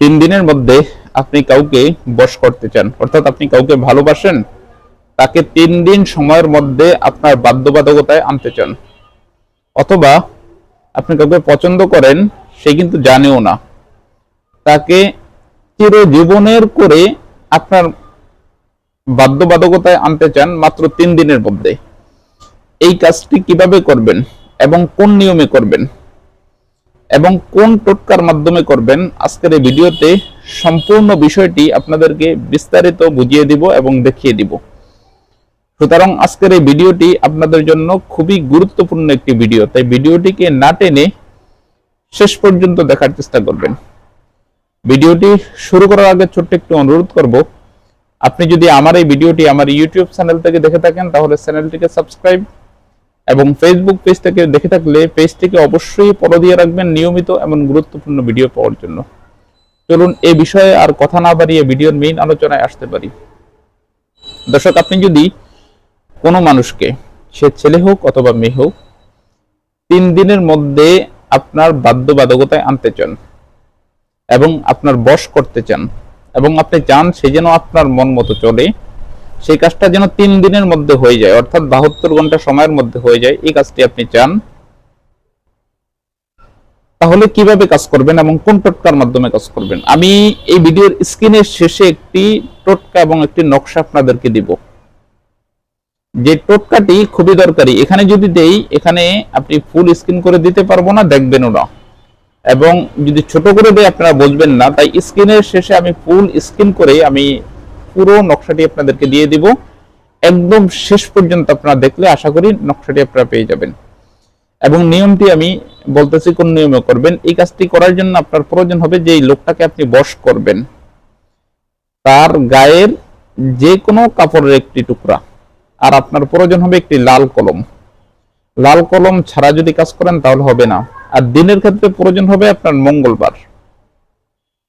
তিন দিনের মধ্যে আপনি কাউকে বশ করতে চান, অর্থাৎ আপনি কাউকে ভালোবাসেন, তাকে তিন দিন সময়ের মধ্যে আপনার বাধ্যবাধকতায় আনতে চান। অথবা আপনি কাউকে পছন্দ করেন, সে কিন্তু জানেও না। তাকে চিরজীবনের করে আপনার বাধ্যবাধকতায় আনতে চান মাত্র তিন দিনের মধ্যে। এই কাজটি কীভাবে করবেন এবং কোন নিয়মে করবেন? এবং কোন টোটকার মাধ্যমে করবেন, আজকের এই ভিডিওতে সম্পূর্ণ বিষয়টি আপনাদেরকে বিস্তারিত বুঝিয়ে দিব এবং দেখিয়ে দিব। সুতরাং আজকের এই ভিডিওটি আপনাদের জন্য খুবই গুরুত্বপূর্ণ একটি ভিডিও, তাই ভিডিওটিকে না টেনে শেষ পর্যন্ত দেখার চেষ্টা করবেন। ভিডিওটি শুরু করার আগে ছোট্ট একটু অনুরোধ করব, আপনি যদি আমার এই ভিডিওটি আমার ইউটিউব চ্যানেল থেকে দেখে থাকেন, তাহলে চ্যানেলটিকে সাবস্ক্রাইব এবং ফেসবুক পেজ থেকে দেখে থাকলে পেজটিকে অবশ্যই ফলো দিয়ে রাখবেন নিয়মিত এবং গুরুত্বপূর্ণ ভিডিও পাওয়ার জন্য। চলুন এই বিষয়ে আর কথা না বাড়িয়ে ভিডিওর মেইন আলোচনায় আসতে পারি। দর্শক, আপনি যদি কোনো মানুষকে, সে ছেলে হোক অথবা মেয়ে হোক, তিন দিনের মধ্যে আপনার বাধ্যবাধকতায় আনতে চান এবং আপনার বশ করতে চান এবং আপনি চান সে যেন আপনার মন মতো চলে সেই কাজটা যেন তিন দিনের মধ্যে হয়ে যায়, অর্থাৎ বাহাত্তর ঘণ্টা সময়ের মধ্যে হয়ে যায়, এই কাজটি আপনি চান। তাহলে কীভাবে কাজ করবেন এবং কোন টোটকার মাধ্যমে কাজ করবেন? আমি এই ভিডিওর স্ক্রিনের শেষে একটি টোটকা এবং একটি নকশা আপনাদেরকে দিব। যে টোটকাটি খুবই দরকারি। এখানে যদি দেই, এখানে আপনি ফুল স্ক্রিন করে দিতে পারব না, দেখবেনও না। এবং যদি ছোট করে দেয় আপনারা বুঝবেন না। তাই স্ক্রিনের শেষে আমি ফুল স্ক্রিন করে আমি পুরো নকশাটি আপনাদেরকে দিয়ে দিব। একদম শেষ পর্যন্ত আপনারা দেখলে আশা করি নকশাটি আপনারা পেয়ে যাবেন। এবং নিয়মটি আমি বলতেছি কোন নিয়মে করবেন। এই কাজটি করার জন্য আপনার প্রয়োজন হবে যে লোকটাকে আপনি বশ করবেন। তার গায়ের যে কোনো কাপড়ের একটি টুকরা। আর আপনার প্রয়োজন হবে একটি লাল কলম। লাল কলম ছাড়া যদি কাজ করেন তাহলে হবে না। আর দিনের ক্ষেত্রে প্রয়োজন হবে আপনার মঙ্গলবার।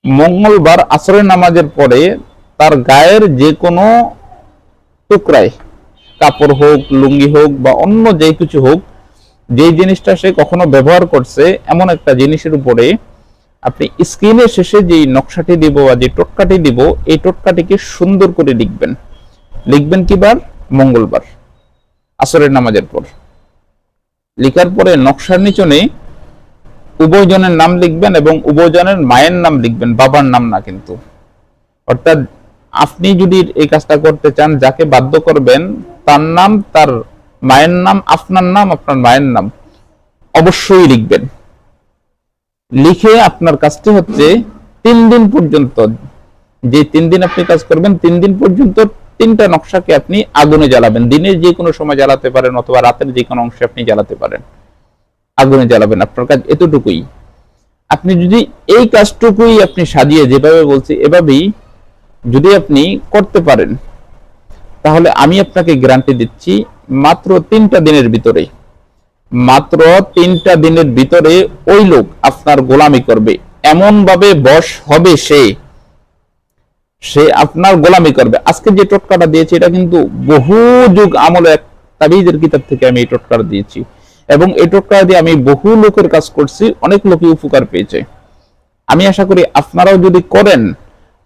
মঙ্গলবার আসরের নামাজের পরে তার গায়ের যে কোনো টুকরায়, কাপড় হোক, লুঙ্গি হোক বা অন্য যে কিছু হোক, যে জিনিসটা সে কখনো ব্যবহার করছে, এমন একটা জিনিসের উপরে আপনি স্ক্রিনের শেষে যে নকশাটি দিব বা যে টোটকাটি দিব, এই টোটকাটিকে সুন্দর করে লিখবেন। লিখবেন কিবার মঙ্গলবার, আসরের নামাজের পর। লিখার পরে নকশার নিচনে উভয়জনের নাম লিখবেন এবং উভয়জনের মায়ের নাম লিখবেন, বাবার নাম না কিন্তু। অর্থাৎ আপনি যদি এই কাজটা করতে চান, যাকে বাধ্য করবেন, তার নাম, তার মায়ের নাম, আপনার নাম, আপনার মায়ের নাম অবশ্যই লিখবেন। লিখে আপনার কাজটি হচ্ছে তিন দিন পর্যন্ত, যে তিন দিন আপনি কাজ করবেন, তিন দিন পর্যন্ত তিনটা নকশাকে আপনি আগুনে জ্বালাবেন। দিনের যে কোনো সময় জ্বালাতে পারেন অথবা রাতের যে কোনো অংশে আপনি জ্বালাতে পারেন। আগুনে জ্বালাবেন আপনার কাজ এতটুকুই। আপনি যদি এই কাজটুকুই আপনি সাজিয়ে যেভাবে বলছি, এভাবেই যদি আপনি করতে পারেন, তাহলে আমি আপনাকে গ্যারান্টি দিচ্ছি মাত্র তিনটা দিনের ভিতরে, মাত্র তিনটা দিনের ভিতরে ওই লোক আপনার গোলামি করবে। এমন ভাবে বশ হবে সে সে আপনার গোলামি করবে। আজকে যে টোটকাটা দিয়েছি, এটা কিন্তু বহু যুগ আমলে এক তাবিজের কিতাব থেকে আমি এই টোটকাটা দিয়েছি। এবং এই টোটকা দিয়ে আমি বহু লোকের কাজ করছি, অনেক লোকই উপকার পেয়েছে। আমি আশা করি আপনারাও যদি করেন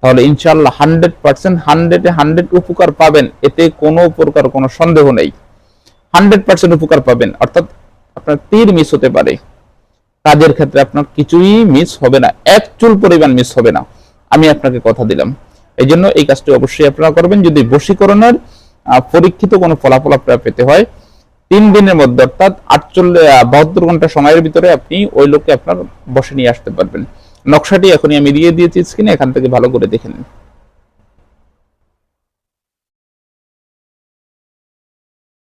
তাহলে ইনশাল্লাহ হান্ড্রেড পার্সেন্ট, হান্ড্রেডে হান্ড্রেড উপকার পাবেন। এতে কোনো প্রকার কোনো সন্দেহ নেই। হান্ড্রেড পার্সেন্ট উপকার পাবেন। অর্থাৎ আপনার তীর মিস হতে পারে। কাজের ক্ষেত্রে আপনার কিছুই মিস হবে না। এক চুল পরিমাণ মিস হবে না। আমি আপনাকে কথা দিলাম। এই জন্য এই কাজটি অবশ্যই আপনারা করবেন। যদি বশীকরণের পরীক্ষিত কোনো ফলাফল আপনারা পেতে হয়, তিন দিনের মধ্যে অর্থাৎ আটচল্লিশ বাহাত্তর ঘণ্টা সময়ের ভিতরে আপনি ওই লোককে আপনার বসে নিয়ে আসতে পারবেন। নকশাটি এখনই আমি দিয়ে দিয়েছি স্ক্রিনে এখান থেকে ভালো করে দেখে নিন।